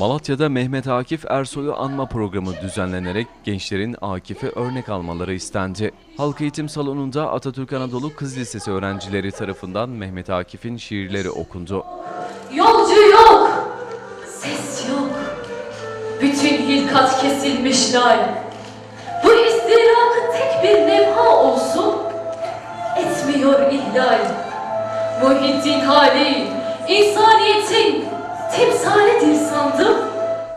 Malatya'da Mehmet Akif Ersoy'u anma programı düzenlenerek gençlerin Akif'e örnek almaları istendi. Halk Eğitim Salonu'nda Atatürk Anadolu Kız Lisesi öğrencileri tarafından Mehmet Akif'in şiirleri okundu. Yolcu yok, ses yok. Bütün hilkat kesilmiş lal. Bu istirakı tek bir levha olsun, etmiyor ihlal. Muhittin hali, insaniyetin timsalidir sandım.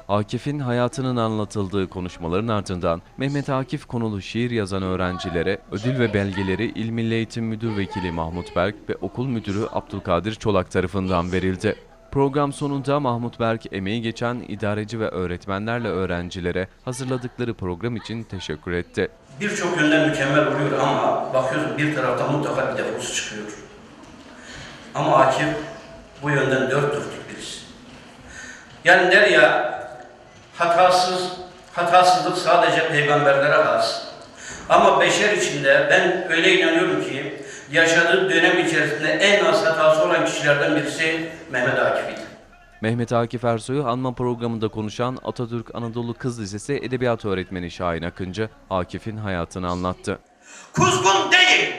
Akif'in hayatının anlatıldığı konuşmaların ardından Mehmet Akif konulu şiir yazan öğrencilere ödül ve belgeleri İl Milli Eğitim Müdür Vekili Mahmut Berk ve okul müdürü Abdülkadir Çolak tarafından verildi. Program sonunda Mahmut Berk emeği geçen idareci ve öğretmenlerle öğrencilere hazırladıkları program için teşekkür etti. Birçok yönden mükemmel oluyor ama bakıyoruz bir tarafta mutlaka bir defosu çıkıyor. Ama Akif bu yönden dört birisi. Yani der ya hatasız, hatasızlık sadece peygamberlere has. Ama beşer içinde ben öyle inanıyorum ki yaşadığı dönem içerisinde en az hatası olan kişilerden birisi Mehmet Akif'iydi. Mehmet Akif Ersoy'u anma programında konuşan Atatürk Anadolu Kız Lisesi Edebiyat Öğretmeni Şahin Akıncı, Akif'in hayatını anlattı. Kuzgun değil,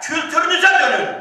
kültürünüze dönün.